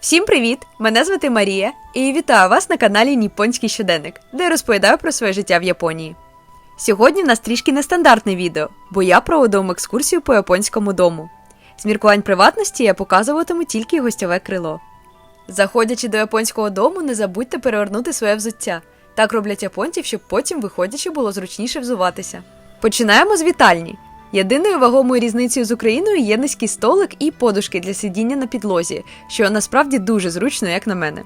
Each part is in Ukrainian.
Всім привіт! Мене звати Марія, і вітаю вас на каналі Ніпонський щоденник, де я розповідаю про своє життя в Японії. Сьогодні в нас трішки нестандартне відео, бо я проведу вам екскурсію по японському дому. З міркувань приватності я показуватиму тільки гостьове крило. Заходячи до японського дому, не забудьте перевернути своє взуття. Так роблять японці, щоб потім, виходячи, було зручніше взуватися. Починаємо з вітальні. Єдиною вагомою різницею з Україною є низький столик і подушки для сидіння на підлозі, що насправді дуже зручно, як на мене.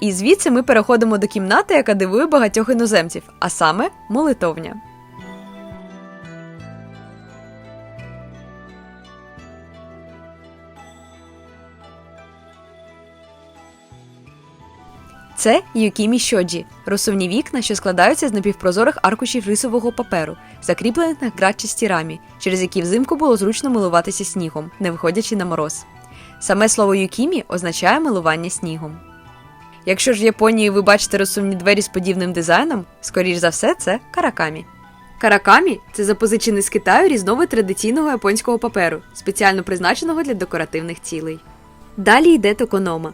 І звідси ми переходимо до кімнати, яка дивує багатьох іноземців, а саме молитовня. Це Юкімі Щоджі – розсувні вікна, що складаються з напівпрозорих аркушів рисового паперу, закріплених на гратчастій рамі, через які взимку було зручно милуватися снігом, не виходячи на мороз. Саме слово Юкімі означає милування снігом. Якщо ж в Японії ви бачите розсувні двері з подібним дизайном, скоріш за все, це каракамі. Каракамі це запозичений з Китаю різновид традиційного японського паперу, спеціально призначеного для декоративних цілей. Далі йде токонома.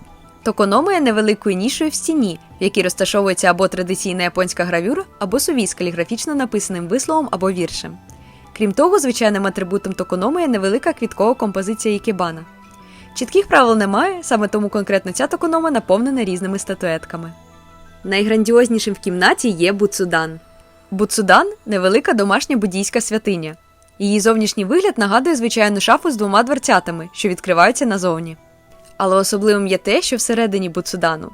Токонома є невеликою нішою в стіні, в якій розташовується або традиційна японська гравюра, або сувій з каліграфічно написаним висловом або віршем. Крім того, звичайним атрибутом токономи є невелика квіткова композиція ікебана. Чітких правил немає, саме тому конкретно ця токонома наповнена різними статуетками. Найграндіознішим в кімнаті є Буцудан. Буцудан невелика домашня буддійська святиня. Її зовнішній вигляд нагадує звичайну шафу з двома дверцятами, що відкриваються назовні. Але особливим є те, що всередині Буцудану.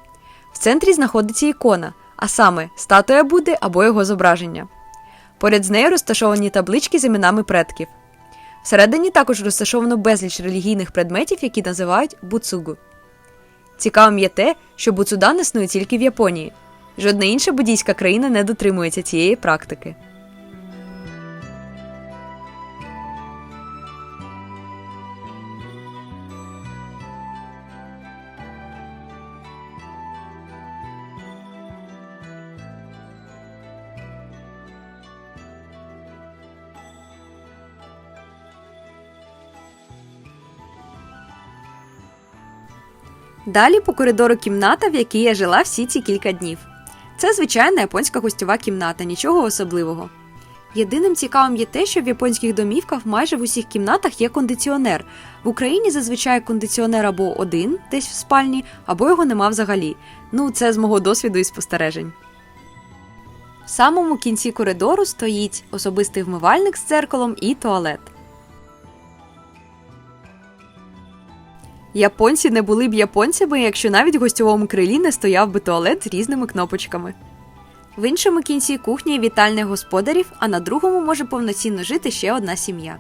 В центрі знаходиться ікона, а саме статуя Будди або його зображення. Поряд з нею розташовані таблички з іменами предків. Всередині також розташовано безліч релігійних предметів, які називають буцугу. Цікавим є те, що буцудан існує тільки в Японії. Жодна інша буддійська країна не дотримується цієї практики. Далі по коридору кімната, в якій я жила всі ці кілька днів. Це звичайна японська гостьова кімната, нічого особливого. Єдиним цікавим є те, що в японських домівках майже в усіх кімнатах є кондиціонер. В Україні зазвичай кондиціонер або один десь в спальні, або його нема взагалі. Ну, це з мого досвіду і спостережень. В самому кінці коридору стоїть особистий вмивальник з дзеркалом і туалет. Японці не були б японцями, якщо навіть в гостьовому крилі не стояв би туалет з різними кнопочками. В іншому кінці кухня і вітальня господарів, а на другому може повноцінно жити ще одна сім'я.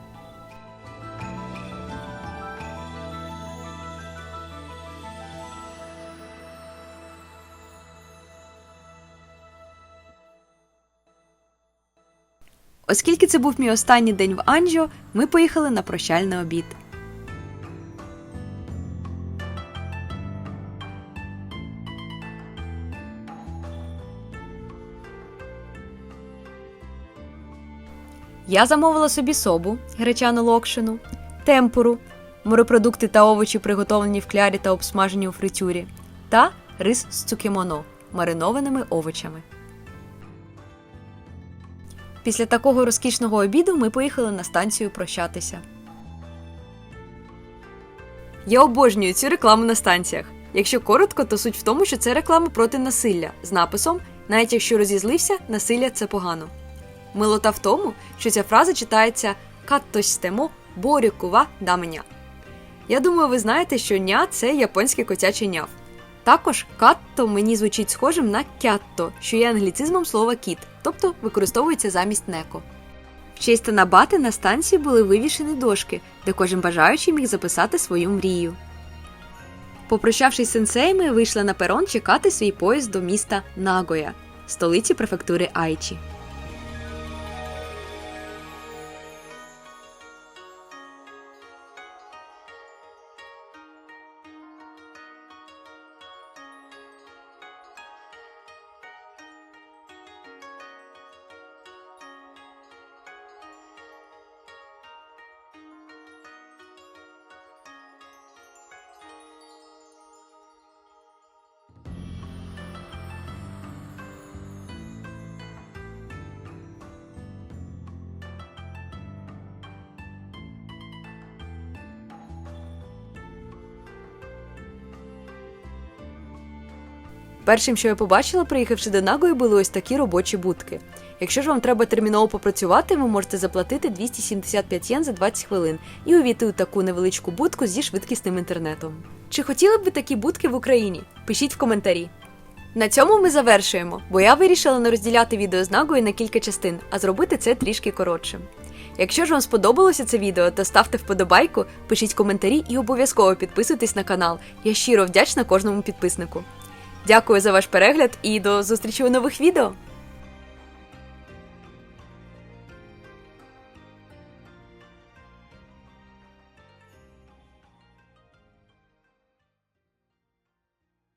Оскільки це був мій останній день в Анджіо, ми поїхали на прощальний обід. Я замовила собі собу, гречану локшину, темпуру, морепродукти та овочі, приготовлені в клярі та обсмажені у фритюрі, та рис з цукемоно, маринованими овочами. Після такого розкішного обіду ми поїхали на станцію прощатися. Я обожнюю цю рекламу на станціях. Якщо коротко, то суть в тому, що це реклама проти насилля з написом навіть якщо розізлився, насилля це погано. Милота в тому, що ця фраза читається каттостемо борюкува даменя. Я думаю, ви знаєте, що ня це японське котяче няв. Також катто мені звучить схожим на кятто, що є англіцизмом слова кіт, тобто використовується замість неко. В честь Танабати на станції були вивішені дошки, де кожен бажаючий міг записати свою мрію. Попрощавшись з сенсеями, вийшла на перон чекати свій поїзд до міста Нагоя, столиці префектури Айчі. Першим, що я побачила, приїхавши до Нагої, були ось такі робочі будки. Якщо ж вам треба терміново попрацювати, ви можете заплатити 275 єн за 20 хвилин і увійти у таку невеличку будку зі швидкісним інтернетом. Чи хотіли б ви такі будки в Україні? Пишіть в коментарі. На цьому ми завершуємо, бо я вирішила не розділяти відео з Нагою на кілька частин, а зробити це трішки коротшим. Якщо ж вам сподобалося це відео, то ставте вподобайку, пишіть коментарі і обов'язково підписуйтесь на канал. Я щиро вдячна кожному підписнику. Дякую за ваш перегляд і до зустрічі у нових відео!